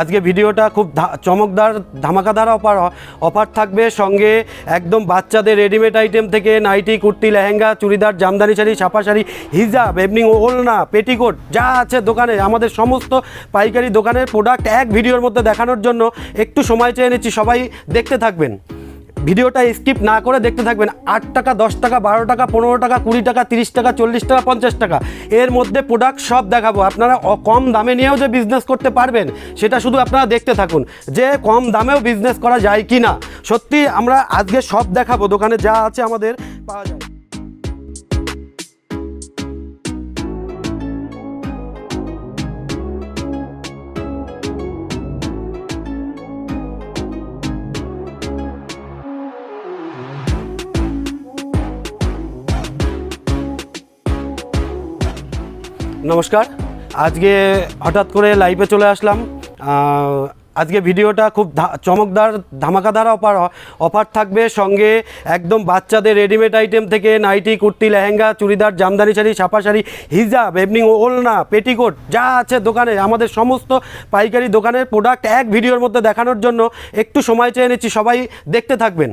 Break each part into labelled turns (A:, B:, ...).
A: আজকে ভিডিওটা খুব চমকদার, ধামাকাদার অফার অফার থাকবে। সঙ্গে একদম বাচ্চাদের রেডিমেড আইটেম থেকে নাইটি, কুর্তি, লেহেঙ্গা, চুড়িদার, জামদানি শাড়ি, ছাপা শাড়ি, হিজাব এমনি ওলনা পেটিকোট যা আছে দোকানে, আমাদের সমস্ত পাইকারি দোকানের প্রোডাক্ট এক ভিডিওর মধ্যে দেখানোর জন্য একটু সময় চেয়ে নিচ্ছি। সবাই দেখতে থাকবেন। ভিডিওটা স্কিপ না করে দেখতে থাকবেন। আট টাকা, দশ টাকা, বারো টাকা, পনেরো টাকা, কুড়ি টাকা, তিরিশ টাকা, চল্লিশ টাকা, পঞ্চাশ টাকা। এর মধ্যে প্রোডাক্ট সব দেখাবো। আপনারা কম দামে নিয়েও যে বিজনেস করতে পারবেন, সেটা শুধু আপনারা দেখতে থাকুন। যে কম দামেও বিজনেস করা যায় কি না সত্যি আমরা আজকে সব দেখাবো। দোকানে যা আছে আমাদের পাওয়া যায়। নমস্কার। আজকে হঠাৎ করে লাইভে চলে আসলাম। আজকে ভিডিওটা খুব চমকদার, ধামাকাদার অফার অফার থাকবে। সঙ্গে একদম বাচ্চাদের রেডিমেড আইটেম থেকে নাইটি কুর্তি, লেহেঙ্গা, চুড়িদার, জামদানি শাড়ি, ছাপা শাড়ি হিজাব এমনি ওলনা পেটিকোট যা আছে দোকানে। আমাদের সমস্ত পাইকারি দোকানের প্রোডাক্ট এক ভিডিওর মধ্যে দেখানোর জন্য একটু সময় চেয়ে নিচ্ছি। সবাই দেখতে থাকবেন।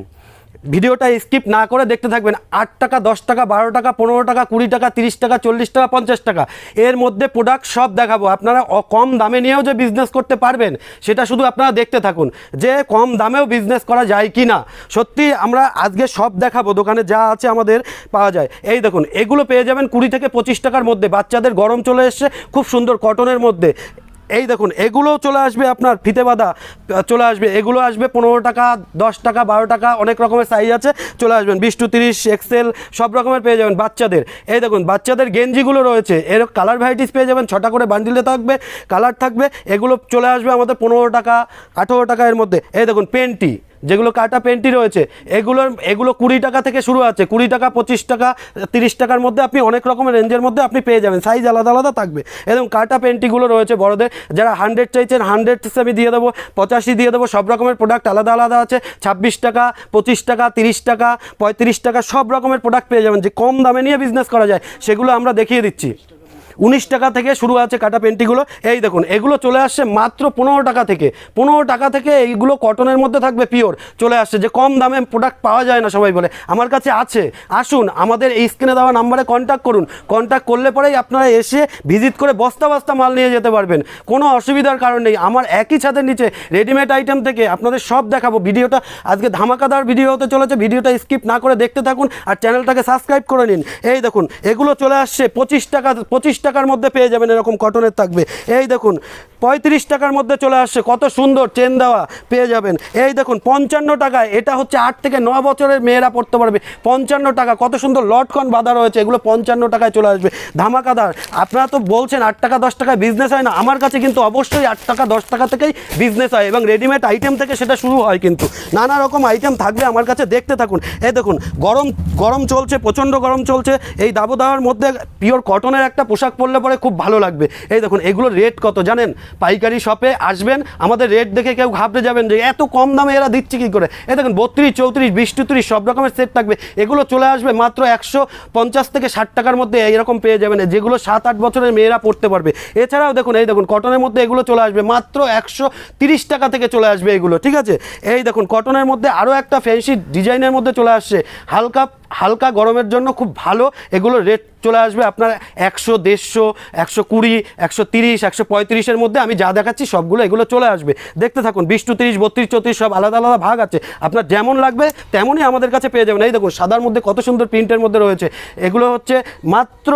A: ভিডিওটা স্কিপ না করে দেখতে থাকবেন। আট টাকা, দশ টাকা, বারো টাকা, পনেরো টাকা, কুড়ি টাকা, তিরিশ টাকা, চল্লিশ টাকা, পঞ্চাশ টাকা। এর মধ্যে প্রোডাক্ট সব দেখাবো। আপনারা কম দামে নিয়েও যে বিজনেস করতে পারবেন, সেটা শুধু আপনারা দেখতে থাকুন যে কম দামেও বিজনেস করা যায় কি না সত্যি আমরা আজকে সব দেখাবো। দোকানে যা আছে আমাদের পাওয়া যায়। এই দেখুন, এগুলো পেয়ে যাবেন কুড়ি থেকে পঁচিশ টাকার মধ্যে। বাচ্চাদের গরম চলে এসছে, খুব সুন্দর কটনের মধ্যে। এই দেখুন এগুলো চলে আসবে আপনার ফিতে বাঁধা, চলে আসবে, এগুলো আসবে পনেরো টাকা, দশ টাকা, বারো টাকা, অনেক রকমের সাইজ আছে, চলে আসবেন, বিশ টু তিরিশ এক্সেল সব রকমের পেয়ে যাবেন বাচ্চাদের। এই দেখুন, বাচ্চাদের গেঞ্জিগুলো রয়েছে, এর কালার ভ্যারাইটিস পেয়ে যাবেন, ছটা করে বান্ডিলে থাকবে কালার থাকবে, এগুলো চলে আসবে আমাদের পনেরো টাকা, আঠেরো টাকা এর মধ্যে। এই দেখুন পেন্টি যেগুলো কাটা পেন্টি রয়েছে, এগুলোর, এগুলো কুড়ি টাকা থেকে শুরু আছে। কুড়ি টাকা, পঁচিশ টাকা, তিরিশ টাকার মধ্যে আপনি অনেক রকমের রেঞ্জের মধ্যে আপনি পেয়ে যাবেন। সাইজ আলাদা আলাদা থাকবে। এবং কাটা পেন্টিগুলো রয়েছে বড়দের। যারা হান্ড্রেড চাইছেন হান্ড্রেড আমি দিয়ে দেবো, পঁচাশি দিয়ে দেবো, সব রকমের প্রোডাক্ট আলাদা আলাদা আছে। ছাব্বিশ টাকা, পঁচিশ টাকা, তিরিশ টাকা, পঁয়ত্রিশ টাকা, সব রকমের প্রোডাক্ট পেয়ে যাবেন। যে কম দামে নিয়ে বিজনেস করা যায়, সেগুলো আমরা দেখিয়ে দিচ্ছি। উনিশ টাকা থেকে শুরু আছে কাটা পেন্টিগুলো। এই দেখুন, এগুলো চলে আসছে মাত্র পনেরো টাকা থেকে। পনেরো টাকা থেকে এইগুলো কটনের মধ্যে থাকবে পিওর। চলে আসছে যে কম দামে প্রোডাক্ট পাওয়া যায় না সবাই বলে। আমার কাছে আছে। আসুন, আমাদের এই স্ক্রিনে দেওয়া নাম্বারে কন্ট্যাক্ট করুন। কন্ট্যাক্ট করলে পরেই আপনারা এসে ভিজিট করে বস্তা বস্তা মাল নিয়ে যেতে পারবেন। কোনো অসুবিধার কারণ নেই। আমার একই ছাদের নিচে রেডিমেড আইটেম থেকে আপনাদের সব দেখাবো। ভিডিওটা আজকে ধামাকাদার ভিডিও হতে চলেছে। ভিডিওটা স্কিপ না করে দেখতে থাকুন আর চ্যানেলটাকে সাবস্ক্রাইব করে নিন। এই দেখুন, এগুলো চলে আসছে পঁচিশ টাকা, পঁচিশ টাকার মধ্যে পেয়ে যাবেন এরকম কটনের থাকবে। এই দেখুন, পঁয়ত্রিশ টাকার মধ্যে চলে আসছে, কত সুন্দর চেন দেওয়া পেয়ে যাবেন। এই দেখুন, পঞ্চান্ন টাকায়, এটা হচ্ছে আট থেকে ন বছরের মেয়েরা পড়তে পারবে। পঞ্চান্ন টাকা, কত সুন্দর লটকন বাঁধা রয়েছে, এগুলো পঞ্চান্ন টাকায় চলে আসবে। ধামাকাদার, আপনারা তো বলছেন আট টাকা, দশ টাকায় বিজনেস হয় না। আমার কাছে কিন্তু অবশ্যই আট টাকা, দশ টাকা থেকেই বিজনেস হয় এবং রেডিমেড আইটেম থেকে সেটা শুরু হয় কিন্তু। নানা রকম আইটেম থাকবে আমার কাছে, দেখতে থাকুন। এই দেখুন, গরম গরম চলছে, প্রচণ্ড গরম চলছে। এই দাবদাহের মধ্যে পিওর কটনের একটা পোশাক পরলে পরে খুব ভালো লাগবে। এই দেখুন এগুলোর রেট কত জানেন? পাইকারি শপে আসবেন, আমাদের রেট দেখে কেউ ঘাবড়ে যাবেন যে এত কম দামে এরা দিচ্ছে কী করে? এই দেখুন, বত্রিশ, চৌত্রিশ, বিশ টুত্রিশ সব রকমের সেট থাকবে। এগুলো চলে আসবে মাত্র একশো পঞ্চাশ থেকে ষাট টাকার মধ্যে এরকম পেয়ে যাবেন। যেগুলো সাত, আট বছরের মেয়েরা পড়তে পারবে। এছাড়াও দেখুন, এই দেখুন কটনের মধ্যে এগুলো চলে আসবে মাত্র একশো তিরিশ টাকা থেকে চলে আসবে এগুলো, ঠিক আছে? এই দেখুন কটনের মধ্যে আরও একটা ফ্যান্সি ডিজাইনের মধ্যে চলে আসছে। হালকা হালকা গরমের জন্য খুব ভালো এগুলো রেট চলে আসবে আপনার একশো, দেড়শো, একশো কুড়ি, একশো তিরিশ, একশো পঁয়ত্রিশের মধ্যে আমি যা দেখাচ্ছি সবগুলো এগুলো চলে আসবে। দেখতে থাকুন, বিশ টু তিরিশ, বত্রিশ, চৌত্রিশ সব আলাদা আলাদা ভাগ আছে। আপনার যেমন লাগবে তেমনই আমাদের কাছে পেয়ে যাবেন। এই দেখুন, সাদার মধ্যে কত সুন্দর প্রিন্টের মধ্যে রয়েছে। এগুলো হচ্ছে মাত্র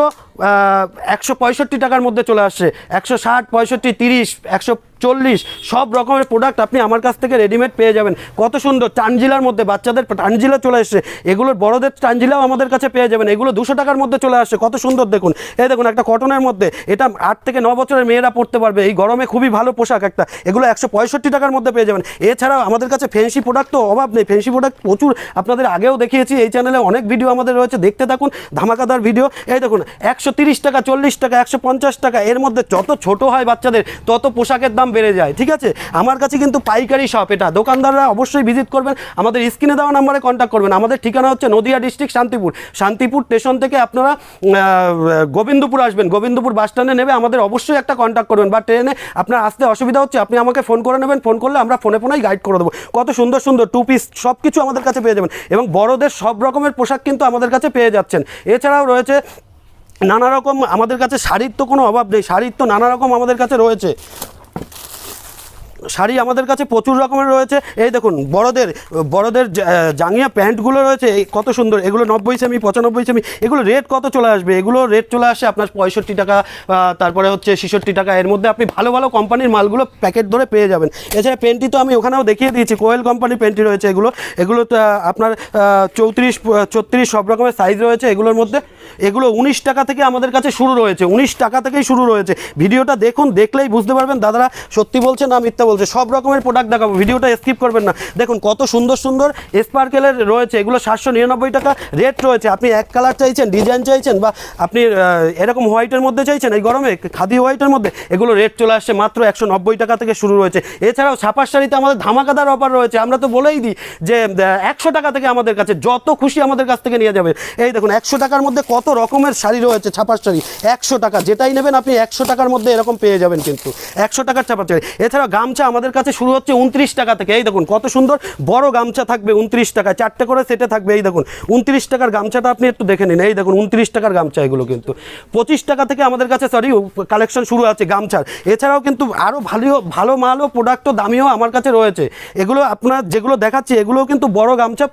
A: একশো পঁয়ষট্টি টাকার মধ্যে চলে আসছে। একশো ষাট, পঁয়ষট্টি, তিরিশ, একশো চল্লিশ, সব রকমের প্রোডাক্ট আপনি আমার কাছ থেকে রেডিমেড পেয়ে যাবেন। কত সুন্দর টানজিলার মধ্যে বাচ্চাদের টানজিলা চলে এসছে। এগুলোর বড়দের টানজিলাও আমাদের কাছে পেয়ে যাবেন। এগুলো দুশো টাকার মধ্যে চলে আসছে। কত সুন্দর দেখুন। এই দেখুন, একটা কটনের মধ্যে, এটা আট থেকে ন বছরের মেয়েরা পড়তে পারবে। এই গরমে খুবই ভালো পোশাক একটা। এগুলো একশো পঁয়ষট্টি টাকার মধ্যে পেয়ে যাবেন। এছাড়াও আমাদের কাছে ফেন্সি প্রোডাক্ট তো অভাব নেই। ফেন্সি প্রোডাক্ট প্রচুর। আপনাদের আগেও দেখিয়েছি, এই চ্যানেলে অনেক ভিডিও আমাদের রয়েছে। দেখতে থাকুন, ধামাকাদার ভিডিও এই দেখুন, একশো একশো টাকা, চল্লিশ টাকা, একশো পঞ্চাশ টাকা, এর মধ্যে যত ছোট হয় বাচ্চাদের, তত পোশাকের দাম বেড়ে যায়, ঠিক আছে? আমার কাছে কিন্তু পাইকারি শপ এটা। দোকানদাররা অবশ্যই ভিজিট করবেন। আমাদের স্ক্রিনে দেওয়া নাম্বারে কন্ট্যাক্ট করবেন। আমাদের ঠিকানা হচ্ছে নদিয়া ডিস্ট্রিক্ট শান্তিপুর। শান্তিপুর স্টেশন থেকে আপনারা গোবিন্দপুর আসবেন। গোবিন্দপুর বাস স্ট্যান্ডে নেবে। আমাদের অবশ্যই একটা কন্ট্যাক্ট করবেন। বা ট্রেনে আপনার আসতে অসুবিধা হচ্ছে, আপনি আমাকে ফোন করে নেবেন। ফোন করলে আমরা ফোনে ফোনেই গাইড করে দেবো। কত সুন্দর সুন্দর টু পিস সব কিছু আমাদের কাছে পেয়ে যাবেন। এবং বড়দের সব রকমের পোশাক কিন্তু আমাদের কাছে পেয়ে যাচ্ছেন। এছাড়াও রয়েছে নানা রকম আমাদের কাছে শাড়ির তো কোনো অভাব নেই, শাড়ির তো নানা রকম আমাদের কাছে রয়েছে। শাড়ি আমাদের কাছে প্রচুর রকমের রয়েছে। এই দেখুন, বড়দের বড়দের জাঙ্গিয়া প্যান্টগুলো রয়েছে, এই কত সুন্দর। এগুলো নব্বই সেমি, পঁচানব্বই সেমি, এগুলো রেট কত চলে আসবে? এগুলো রেট চলে আসে আপনার পঁয়ষট্টি টাকা তারপরে হচ্ছে ছেষট্টি টাকা। এর মধ্যে আপনি ভালো ভালো কোম্পানির মালগুলো প্যাকেট ধরে পেয়ে যাবেন। এছাড়া পেন্টি তো আমি ওখানেও দেখিয়ে দিয়েছি, কোয়েল কোম্পানির পেন্টি রয়েছে এগুলো। এগুলো আপনার চৌত্রিশ, ছত্রিশ সব রকমের সাইজ রয়েছে এগুলোর মধ্যে। এগুলো উনিশ টাকা থেকে আমাদের কাছে শুরু রয়েছে, উনিশ টাকা থেকেই শুরু রয়েছে। ভিডিওটা দেখুন, দেখলেই বুঝতে পারবেন। দাদারা সত্যি বলছে না মিথ্যা বলছে, সব রকমের প্রোডাক্ট দেখাবো। ভিডিওটা স্কিপ করবেন না। দেখুন, কত সুন্দর সুন্দর স্পার্কেলের রয়েছে। এগুলো সাতশো নিরানব্বই টাকা রেট রয়েছে। আপনি এক কালার চাইছেন ডিজাইন চাইছেন বা আপনি এরকম হোয়াইটের মধ্যে চাইছেন, এই গরমে, খাদি হোয়াইটের মধ্যে, এগুলো রেট চলে আসছে মাত্র একশো নব্বই টাকা থেকে শুরু রয়েছে। এছাড়াও ছাপার শাড়িতে আমাদের ধামাকাদার অফার রয়েছে। আমরা তো বলেই দিই যে একশো টাকা থেকে আমাদের কাছে যত খুশি আমাদের কাছ থেকে নিয়ে যাবে। এই দেখুন, একশো টাকার মধ্যে কত রকমের শাড়ি রয়েছে ছাপার শাড়ি। একশো টাকা, যেটাই নেবেন আপনি একশো টাকার মধ্যে এরকম পেয়ে যাবেন কিন্তু। একশো টাকার ছাপার শাড়ি। এছাড়া গামছা আমাদের কাছে শুরু হচ্ছে উনত্রিশ টাকা থেকে। এই দেখুন, কত সুন্দর, বড় গামছা থাকবে উনত্রিশ টাকা, চারটে করে সেটে থাকবে, এই দেখুন, উনত্রিশ টাকার গামছাটা আপনি একটু দেখে নিন, এই দেখুন, উনত্রিশ টাকার গামছা এগুলো কিন্তু। পঁচিশ টাকা থেকে আমাদের কাছে সরি কালেকশন শুরু আছে গামছার। এছাড়াও কিন্তু আরও ভালো ভালো মালও প্রোডাক্টও দামিও আমার কাছে রয়েছে। এগুলো আপনার যেগুলো দেখাচ্ছি, এগুলোও কিন্তু বড় গামছা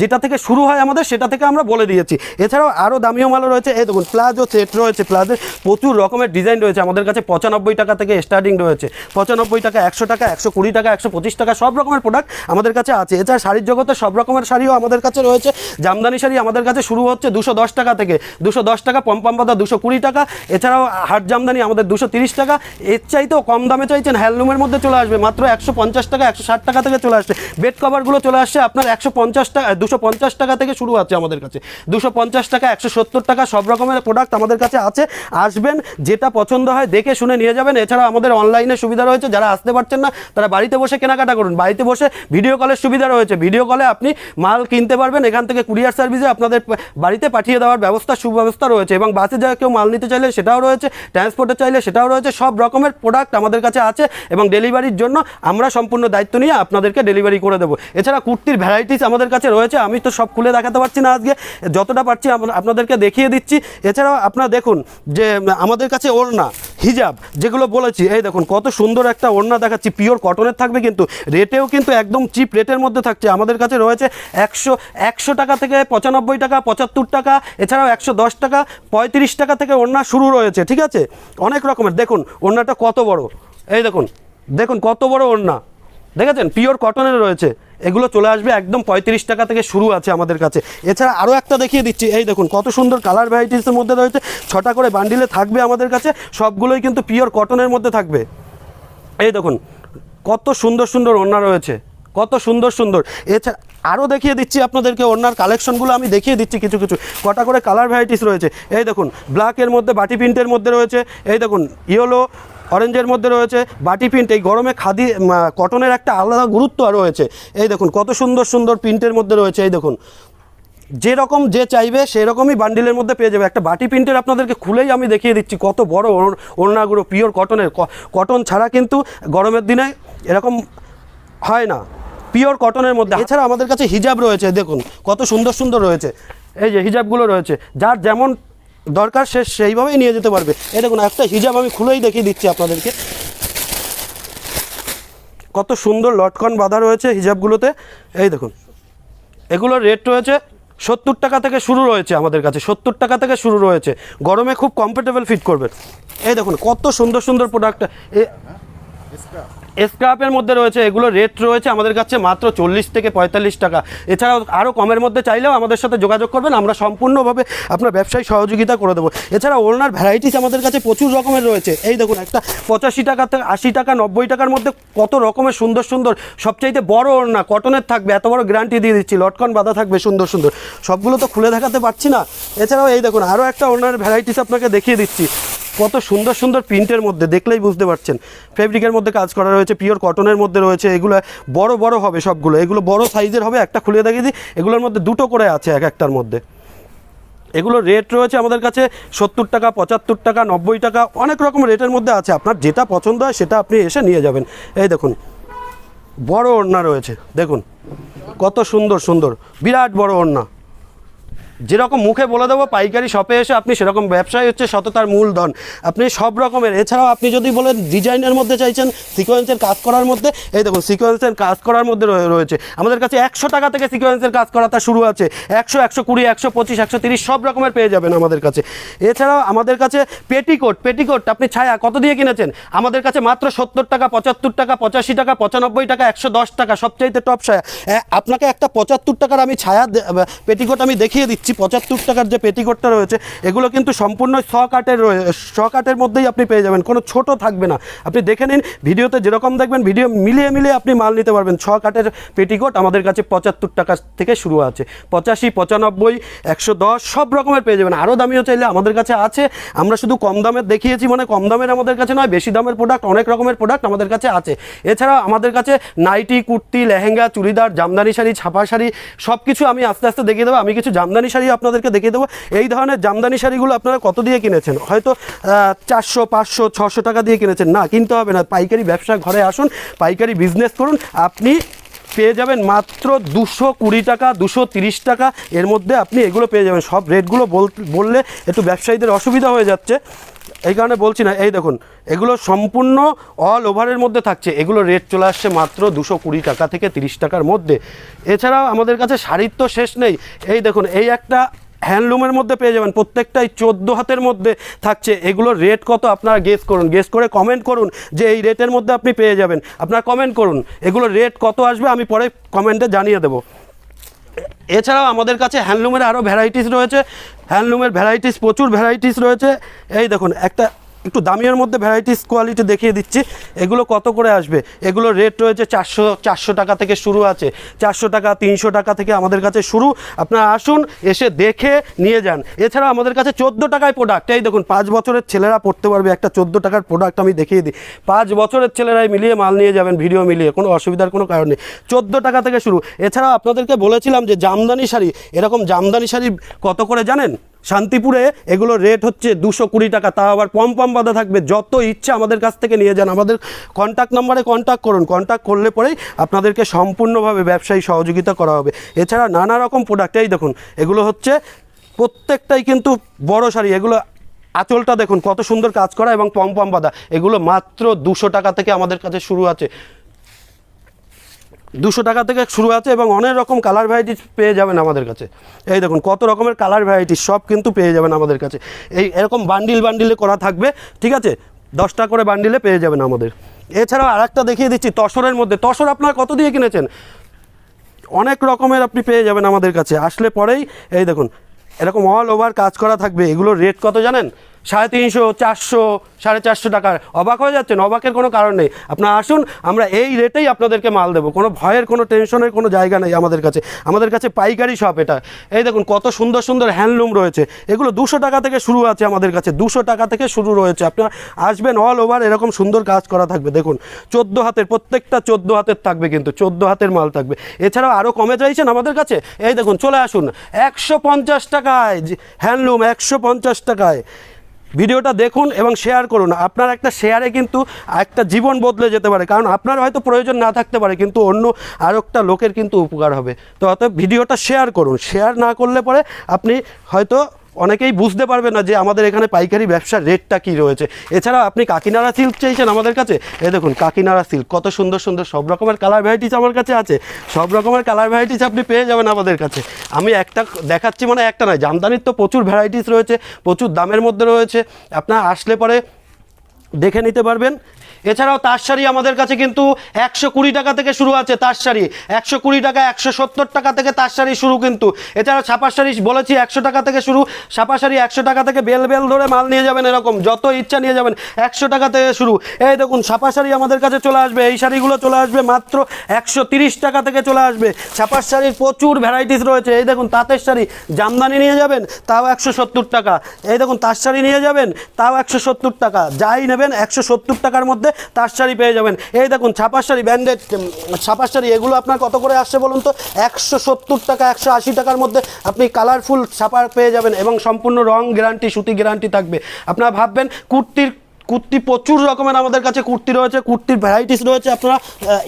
A: যেটা থেকে শুরু হয় আমাদের, সেটা থেকে আমরা বলে দিয়েছি। এছাড়াও আরও দামিও মালও রয়েছে, এই দেখুন, প্লাজো সেট রয়েছে প্লাজো প্রচুর রকমের ডিজাইন রয়েছে। আমাদের কাছে পঁচানব্বই টাকা থেকে স্টার্টিং রয়েছে। পঁচানব্বই টাকা, একশো টাকা, একশো কুড়ি টাকা, একশো পঁচিশ টাকা, সব রকমের প্রোডাক্ট আমাদের কাছে আছে। এছাড়া শাড়ির জগতে সব রকমের শাড়িও আমাদের কাছে রয়েছে। জামদানি শাড়ি আমাদের কাছে শুরু হচ্ছে দুশো দশ টাকা থেকে। দুশো দশ টাকা পম্পাম পাতা দুশো কুড়ি টাকা। এছাড়াও হাট জামদানি আমাদের দুশো তিরিশ টাকা। এর চাইতেও কম দামে চাইছেন হ্যান্ডলুমের মধ্যে চলে আসবে। মাত্র একশো পঞ্চাশ টাকা, একশো ষাট টাকা থেকে চলে আসছে। বেড কভারগুলো চলে আসছে আপনার একশো পঞ্চাশ টাকা, দুশো পঞ্চাশ টাকা থেকে শুরু আছে আমাদের কাছে। দুশো পঞ্চাশ টাকা, একশো সত্তর টাকা, সব রকমের প্রোডাক্ট আমাদের কাছে আছে। আসবেন, যেটা পছন্দ হয় দেখে শুনে নিয়ে যাবেন। এছাড়া আমাদের অনলাইনে সুবিধা রয়েছে। যারা আসতে পারছেন না, তারা বাড়িতে বসে কেনাকাটা করুন। বাড়িতে বসে ভিডিও কলের সুবিধা রয়েছে। ভিডিও কলে আপনি মাল কিনতে পারবেন, এখান থেকে কুরিয়ার সার্ভিসে আপনাদের বাড়িতে পাঠিয়ে দেওয়ার ব্যবস্থা, সুব্যবস্থা রয়েছে এবং বাসে যা কেউ মাল নিতে চাইলে সেটাও রয়েছে ট্রান্সপোর্টে চাইলে সেটাও রয়েছে, সব রকমের প্রোডাক্ট আমাদের কাছে আছে এবং ডেলিভারির জন্য আমরা সম্পূর্ণ দায়িত্ব নিয়ে আপনাদেরকে ডেলিভারি করে দেবো। এছাড়া কুর্তির ভ্যারাইটিস আমাদের কাছে রয়েছে, আমি তো সব খুলে দেখাতে পারছি না আজকে, যতটা পারছি আপনাদেরকে দেখিয়ে দিচ্ছি। এছাড়াও আপনারা দেখুন যে, আমাদের কাছে ওড়না হিজাব, যেগুলো বলেছি, এই দেখুন, কত সুন্দর একটা ওড়না দেখাচ্ছি পিওর কটনের থাকবে কিন্তু রেটেও কিন্তু একদম চিপ রেটের মধ্যে থাকছে। আমাদের কাছে রয়েছে একশো একশো টাকা থেকে পঁচানব্বই টাকা, পঁচাত্তর টাকা, এছাড়াও একশো দশ টাকা, পঁয়ত্রিশ টাকা থেকে ওড়না শুরু রয়েছে, ঠিক আছে? অনেক রকমের, দেখুন, ওড়নাটা কত বড়? এই দেখুন দেখুন, কত বড় ওড়না। দেখেছেন? পিওর কটনের রয়েছে। এগুলো চলে আসবে একদম পঁয়ত্রিশ টাকা থেকে শুরু আছে আমাদের কাছে। এছাড়া আরও একটা দেখিয়ে দিচ্ছি। এই দেখুন, কত সুন্দর কালার ভ্যারাইটিসের মধ্যে রয়েছে। ছটা করে বান্ডিলে থাকবে আমাদের কাছে। সবগুলোই কিন্তু পিওর কটনের মধ্যে থাকবে। এই দেখুন, কত সুন্দর সুন্দর ওড়না রয়েছে। কত সুন্দর সুন্দর। এছাড়া আরও দেখিয়ে দিচ্ছি আপনাদেরকে, ওড়নার কালেকশনগুলো আমি দেখিয়ে দিচ্ছি কিছু কিছু। কটা করে কালার ভ্যারাইটিস রয়েছে। এই দেখুন ব্ল্যাকের মধ্যে, বাটি প্রিন্টের মধ্যে রয়েছে। এই দেখুন ইয়েলো অরেঞ্জের মধ্যে রয়েছে। বাটি প্রিন্ট এই গরমে খাদি কটনের একটা আলাদা গুরুত্ব রয়েছে। এই দেখুন, কত সুন্দর সুন্দর প্রিন্টের মধ্যে রয়েছে। এই দেখুন, যেরকম যে চাইবে, সেরকমই বান্ডিলের মধ্যে পেয়ে যাবে। একটা বাটি প্রিন্টের আপনাদেরকে খুলেই আমি দেখিয়ে দিচ্ছি, কত বড় ওড়- ওড়নাগুলো পিওর কটনের কটন ছাড়া কিন্তু গরমের দিনে এরকম হয় না। পিওর কটনের মধ্যে। এছাড়া আমাদের কাছে হিজাব রয়েছে দেখুন কত সুন্দর সুন্দর রয়েছে। এই যে হিজাবগুলো রয়েছে যার যেমন দরকার সে সেইভাবেই নিয়ে যেতে পারবে। এই দেখুন একটা হিজাব আমি খুলেই দেখিয়ে দিচ্ছি আপনাদেরকে। কত সুন্দর লটকন বাঁধা রয়েছে হিজাবগুলোতে। এই দেখুন এগুলোর রেট রয়েছে সত্তর টাকা থেকে শুরু রয়েছে আমাদের কাছে সত্তর টাকা থেকে শুরু রয়েছে। গরমে খুব কমফোর্টেবল ফিট করবে। এই দেখুন কত সুন্দর সুন্দর প্রোডাক্ট স্ক্রাপের মধ্যে রয়েছে, এগুলো রেট রয়েছে আমাদের কাছে মাত্র চল্লিশ থেকে পঁয়তাল্লিশ টাকা। এছাড়াও আরও কমের মধ্যে চাইলেও আমাদের সাথে যোগাযোগ করবেন, আমরা সম্পূর্ণভাবে আপনার ব্যবসায়ী সহযোগিতা করে দেবো। এছাড়া ওনার ভ্যারাইটিস আমাদের কাছে প্রচুর রকমের রয়েছে। এই দেখুন, একটা পঁচাশি টাকা থেকে আশি টাকা, নব্বই টাকার মধ্যে কত রকমের সুন্দর সুন্দর, সবচাইতে বড় ওড়না কটনের থাকবে, এত বড় গ্যারান্টি দিয়ে দিচ্ছি, লটকন বাঁধা থাকবে, সুন্দর সুন্দর। সবগুলো তো খুলে দেখাতে পারছি না। এছাড়াও এই দেখুন আরও একটা ওনার ভ্যারাইটিস আপনাকে দেখিয়ে দিচ্ছি। কত সুন্দর সুন্দর প্রিন্টের মধ্যে, দেখলেই বুঝতে পারছেন। ফেব্রিকের মধ্যে কাজ করা রয়েছে, পিওর কটনের মধ্যে রয়েছে, এগুলো বড় বড় হবে সবগুলো। এগুলো বড় সাইজের হবে, একটা খুলে দেখিয়ে দিই। এগুলোর মধ্যে দুটো করে আছে এক একটার মধ্যে। এগুলো রেট রয়েছে আমাদের কাছে সত্তর টাকা, পঁচাত্তর টাকা, নব্বই টাকা, অনেক রকম রেটের মধ্যে আছে। আপনার যেটা পছন্দ হয় সেটা আপনি এসে নিয়ে যাবেন। এই দেখুন, বড় ওড়না রয়েছে। দেখুন, কত সুন্দর সুন্দর, বিরাট বড় ওড়না। যেরকম মুখে বলে দেবো, পাইকারি শপে এসে আপনি সেরকম ব্যবসায় হচ্ছে সততার মূলধন। আপনি সব রকমের। এছাড়াও আপনি যদি বলেন ডিজাইনের মধ্যে চাইছেন সিকোয়েন্সের কাজ করার মধ্যে, এই দেখুন সিকোয়েন্সের কাজ করার মধ্যে রয়ে- রয়েছে। আমাদের কাছে একশো টাকা থেকে সিকোয়েন্সের কাজ করাটা শুরু আছে। একশো একশো কুড়ি, একশো পঁচিশ, একশো তিরিশ, সব রকমের পেয়ে যাবেন আমাদের কাছে। এছাড়াও আমাদের কাছে পেটিকোট পেটিকোট আপনি ছায়া কত দিয়ে কিনেছেন? আমাদের কাছে মাত্র সত্তর টাকা, পঁচাত্তর টাকা, পঁচাশি টাকা, পঁচানব্বই টাকা, একশো দশ টাকা, সবচাইতে টপ ছায়া। আপনাকে একটা পঁচাত্তর টাকার আমি ছায়া পেটিকোট আমি দেখিয়ে দিচ্ছি। পঁচাত্তর টাকার যে পেটিকোটটা রয়েছে, এগুলো কিন্তু সম্পূর্ণ শ কাটের শ কাটের মধ্যেই আপনি পেয়ে যাবেন, কোনো ছোট থাকবে না। আপনি দেখে নিন, ভিডিওতে যেরকম দেখবেন, ভিডিও মিলিয়ে মিলিয়ে আপনি মাল নিতে পারবেন। ছ কাটের পেটিকোট আমাদের কাছে পঁচাত্তর টাকা থেকে শুরু আছে। পঁচাশি, পঁচানব্বই, একশো দশ, সব রকমের পেয়ে যাবেন। আরও দামিও চাইলে আমাদের কাছে আছে। আমরা শুধু কম দামের দেখিয়েছি মানে কম দামের আমাদের কাছে নয়, বেশি দামের প্রোডাক্ট অনেক রকমের প্রোডাক্ট আমাদের কাছে আছে। এছাড়াও আমাদের কাছে নাইটি, কুর্তি, লেহেঙ্গা, চুড়িদার, জামদানি শাড়ি, ছাপা শাড়ি সব কিছু আমি আস্তে আস্তে দেখিয়ে দেবো। আমি কিছু জামদানি শাড়ি আপনাদেরকে দেখিয়ে দেবো। এই ধরনের জামদানি শাড়িগুলো আপনারা কত দিয়ে কিনেছেন? হয়তো চারশো, পাঁচশো, ছশো টাকা দিয়ে কিনেছেন। না, কিনতে হবে না। পাইকারি ব্যবসা ঘরে আসুন, পাইকারি বিজনেস করুন। আপনি পেয়ে যাবেন মাত্র দুশো কুড়ি টাকা, দুশো তিরিশ টাকা। এর মধ্যে আপনি এগুলো পেয়ে যাবেন। সব রেটগুলো বল- বললে একটু ব্যবসায়ীদের অসুবিধা হয়ে যাচ্ছে। এই কারণে বলছি না, এই দেখুন, এগুলো সম্পূর্ণ অল ওভারের মধ্যে থাকছে। এগুলো রেট চলে আসছে মাত্র দুশো কুড়ি টাকা থেকে তিরিশ টাকার মধ্যে। এছাড়াও আমাদের কাছে শাড়ির তো শেষ নেই। এই দেখুন, এই একটা হ্যান্ডলুমের মধ্যে পেয়ে যাবেন। প্রত্যেকটাই চোদ্দ হাতের মধ্যে থাকছে। এগুলোর রেট কত আপনারা গেস করুন। গেস করে কমেন্ট করুন যে এই রেটের মধ্যে আপনি পেয়ে যাবেন। আপনারা কমেন্ট করুন। এগুলোর রেট কত আসবে আমি পরে কমেন্টে জানিয়ে দেবো। এছাড়াও আমাদের কাছে হ্যান্ডলুমের আরও ভ্যারাইটিস রয়েছে। হ্যান্ডলুমের ভ্যারাইটিস প্রচুর ভ্যারাইটিস রয়েছে। এই দেখুন, একটা একটু দামিয়ার মধ্যে ভ্যারাইটিস কোয়ালিটি দেখিয়ে দিচ্ছি। এগুলো কত করে আসবে? এগুলো রেট রয়েছে চারশো চারশো টাকা থেকে শুরু আছে। চারশো টাকা, তিনশো টাকা থেকে আমাদের কাছে শুরু। আপনারা আসুন, এসে দেখে নিয়ে যান। এছাড়া আমাদের কাছে চোদ্দ টাকায় প্রোডাক্ট এই দেখুন, পাঁচ বছরের ছেলেরা পড়তে পারবে একটা চোদ্দ টাকার প্রোডাক্ট আমি দেখিয়ে দিই। পাঁচ বছরের ছেলেরাই মিলিয়ে মাল নিয়ে যাবেন ভিডিও মিলিয়ে। কোনো অসুবিধার কোনো কারণ নেই। চোদ্দ টাকা থেকে শুরু। এছাড়াও আপনাদেরকে বলেছিলাম যে জামদানি শাড়ি, এরকম জামদানি শাড়ি কত করে জানেন? শান্তিপুরে, এগুলো রেট হচ্ছে দুশো কুড়ি টাকা। তা আবার পম পম বাঁধা থাকবে। যত ইচ্ছা আমাদের কাছ থেকে নিয়ে যান। আমাদের কন্ট্যাক্ট নাম্বারে কন্ট্যাক্ট করুন। কন্ট্যাক্ট করলে পরেই আপনাদেরকে সম্পূর্ণভাবে ব্যবসায়ী সহযোগিতা করা হবে। এছাড়া নানা রকম প্রোডাক্ট এই দেখুন, এগুলো হচ্ছে প্রত্যেকটাই কিন্তু বড় শাড়ি। এগুলো আঁচলটা দেখুন, কত সুন্দর কাজ করা এবং পম পম বাঁধা। এগুলো মাত্র দুশো টাকা থেকে আমাদের কাছে শুরু আছে। দুশো টাকা থেকে শুরু আছে এবং অনেক রকম কালার ভ্যারাইটিস পেয়ে যাবেন আমাদের কাছে। এই দেখুন, কত রকমের কালার ভ্যারাইটিস সব কিন্তু পেয়ে যাবেন আমাদের কাছে। এই এরকম বান্ডিল বান্ডিলে করা থাকবে, ঠিক আছে? দশটা করে বান্ডিলে পেয়ে যাবেন আমাদের। এছাড়াও আর একটা দেখিয়ে দিচ্ছি, তসরের মধ্যে। তসর আপনারা কত দিয়ে কিনেছেন? অনেক রকমের আপনি পেয়ে যাবেন আমাদের কাছে। আসলে পরেই, এই দেখুন, এরকম অল ওভার কাজ করা থাকবে। এগুলোর রেট কত জানেন? সাড়ে তিনশো, চারশো, সাড়ে চারশো টাকার। অবাক হয়ে যাচ্ছেন, অবাকের কোনো কারণ নেই। আপনারা আসুন, আমরা এই রেটেই আপনাদেরকে মাল দেবো। কোনো ভয়ের, কোনো টেনশনের, কোনো জায়গা নেই আমাদের কাছে। আমাদের কাছে পাইকারি শপ এটা। এই দেখুন, কত সুন্দর সুন্দর হ্যান্ডলুম রয়েছে। এগুলো দুশো টাকা থেকে শুরু আছে আমাদের কাছে। দুশো টাকা থেকে শুরু রয়েছে। আপনারা আসবেন অল ওভার এরকম সুন্দর কাজ করা থাকবে। দেখুন, চোদ্দ হাতের, প্রত্যেকটা চোদ্দ হাতের থাকবে কিন্তু, চোদ্দ হাতের মাল থাকবে। এছাড়াও আরও কমে চাইছেন আমাদের কাছে? এই দেখুন, চলে আসুন। একশো পঞ্চাশ টাকায় হ্যান্ডলুম একশো পঞ্চাশ টাকায়। ভিডিওটা দেখুন এবং শেয়ার করুন। আপনার একটা শেয়ারে কিন্তু একটা জীবন বদলে যেতে পারে। কারণ আপনার হয়তো প্রয়োজন না থাকতে পারে, কিন্তু অন্য আর একটা লোকের কিন্তু উপকার হবে। তো অতএব ভিডিওটা শেয়ার করুন। শেয়ার না করলে পরে আপনি হয়তো অনেকেই বুঝতে পারবে না যে আমাদের এখানে পাইকারি ব্যবসার রেটটা কি রয়েছে। এছাড়া আপনি কাকিনাড়া সিল্ক চাইছেন আমাদের কাছে? এই দেখুন, কাকিনাড়া সিল্ক, কত সুন্দর সুন্দর, সব রকমের কালার ভ্যারাইটিস আমার কাছে আছে। সব রকমের কালার ভ্যারাইটিস আপনি পেয়ে যাবেন আমাদের কাছে। আমি একটা দেখাচ্ছি মানে একটা নয়, জামদানির তো প্রচুর ভ্যারাইটিস রয়েছে, প্রচুর দামের মধ্যে রয়েছে। আপনার আসলে পরে দেখে নিতে পারবেন। এছাড়াও তার শাড়ি আমাদের কাছে কিন্তু একশো কুড়ি টাকা থেকে শুরু আছে তার শাড়ি। একশো কুড়ি টাকা, একশো সত্তর টাকা থেকে তার শাড়ি শুরু কিন্তু। এছাড়াও ছাপার শাড়ি বলেছি একশো টাকা থেকে শুরু। ছাপা শাড়ি একশো টাকা থেকে বেল বেল ধরে মাল নিয়ে যাবেন এরকম, যত ইচ্ছা নিয়ে যাবেন, একশো টাকা থেকে শুরু। এই দেখুন ছাপা শাড়ি আমাদের কাছে চলে আসবে, এই শাড়িগুলো চলে আসবে মাত্র একশো তিরিশ টাকা থেকে চলে আসবে। ছাপার শাড়ির প্রচুর ভ্যারাইটিস রয়েছে, এই দেখুন, তাঁতের শাড়ি, জামদানি নিয়ে যাবেন, তাও একশো সত্তর টাকা। এই দেখুন, তার শাড়ি নিয়ে যাবেন, তাও একশো সত্তর টাকা। যাই নেবেন, একশো সত্তর টাকার মধ্যে তার শাড়ি পেয়ে যাবেন। এই দেখুন ছাপার শাড়ি ব্যান্ডেড ছাপার শাড়ি, এগুলো আপনার কত করে আসছে বলুন তো? একশো সত্তর টাকা, একশো আশি টাকার মধ্যে আপনি কালারফুল ছাপা পেয়ে যাবেন এবং সম্পূর্ণ রং গ্যারান্টি সুতি গ্যারান্টি থাকবে। আপনারা ভাববেন, কুর্তির, কুর্তি প্রচুর রকমের আমাদের কাছে কুর্তি রয়েছে, কুর্তির ভ্যারাইটিস রয়েছে, আপনারা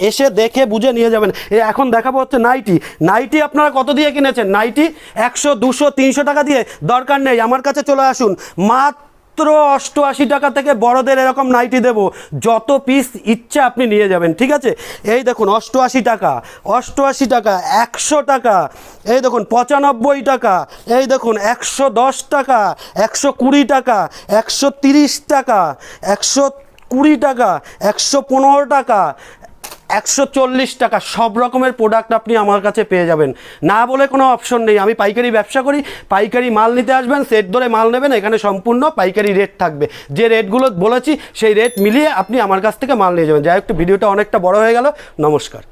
A: এসে দেখে বুঝে নিয়ে যাবেন। এখন দেখাবো হচ্ছে নাইটি নাইটি আপনারা কত দিয়ে কিনেছেন? নাইটি একশো, দুশো, তিনশো টাকা দিয়ে দরকার নেই। আমার কাছে চলে আসুন, মাত্র অষ্টআশি টাকা থেকে বড়দের এরকম নাইটি দেবো। যত পিস ইচ্ছা আপনি নিয়ে যাবেন, ঠিক আছে? এই দেখুন, অষ্টআশি টাকা অষ্টআশি টাকা, একশো টাকা, এই দেখুন, পঁচানব্বই টাকা, এই দেখুন, একশো দশ টাকা, একশো কুড়ি টাকা, একশো তিরিশ টাকা, একশো কুড়ি টাকা, একশো পনেরো টাকা একশো চল্লিশ টাকা সব রকমের প্রোডাক্ট আপনি আমার কাছে পেয়ে যাবেন। না বলে কোনো অপশন নেই। আমি পাইকারি ব্যবসা করি, পাইকারি মাল নিতে আসবেন সেট ধরে মাল নেবেন, এখানে সম্পূর্ণ পাইকারি রেট থাকবে। যে রেটগুলো বলেছি, সেই রেট মিলিয়ে আপনি আমার কাছ থেকে মাল নিয়ে যাবেন। যাই হোক ভিডিওটা অনেকটা বড় হয়ে গেল। নমস্কার।